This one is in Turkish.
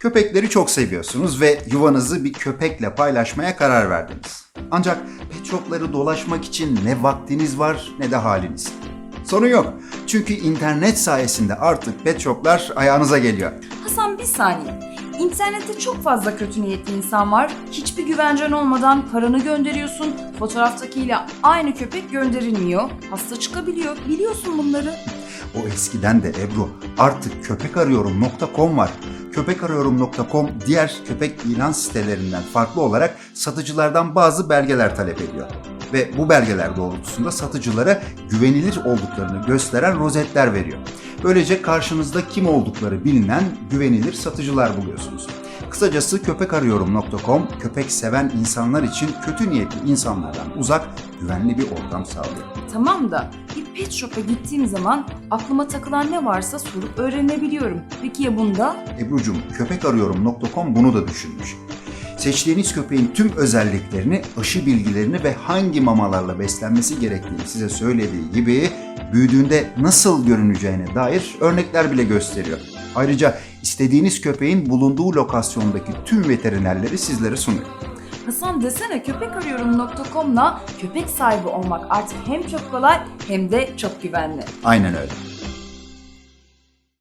Köpekleri çok seviyorsunuz ve yuvanızı bir köpekle paylaşmaya karar verdiniz. Ancak pet shopları dolaşmak için ne vaktiniz var ne de haliniz. Sorun yok. Çünkü internet sayesinde artık pet shoplar ayağınıza geliyor. Hasan bir saniye. İnternette çok fazla kötü niyetli insan var. Hiçbir güvencen olmadan paranı gönderiyorsun. Fotoğraftakiyle aynı köpek gönderilmiyor. Hasta çıkabiliyor. Biliyorsun bunları. O eskiden de Ebru artık köpekarıyorum.com var. Köpekarıyorum.com diğer köpek ilan sitelerinden farklı olarak satıcılardan bazı belgeler talep ediyor. Ve bu belgeler doğrultusunda satıcılara güvenilir olduklarını gösteren rozetler veriyor. Böylece karşınızda kim oldukları bilinen güvenilir satıcılar buluyorsunuz. Kısacası köpekarıyorum.com köpek seven insanlar için kötü niyetli insanlardan uzak güvenli bir ortam sağlıyor. Tamam da pet shop'a gittiğim zaman aklıma takılan ne varsa sorup öğrenebiliyorum. Peki ya bunda? Ebru'cum köpekarıyorum.com bunu da düşünmüş. Seçtiğiniz köpeğin tüm özelliklerini, aşı bilgilerini ve hangi mamalarla beslenmesi gerektiğini size söylediği gibi büyüdüğünde nasıl görüneceğine dair örnekler bile gösteriyor. Ayrıca istediğiniz köpeğin bulunduğu lokasyondaki tüm veterinerleri sizlere sunuyor. Hasan desene köpekarıyorum.com'la köpek sahibi olmak artık hem çok kolay hem de çok güvenli. Aynen öyle.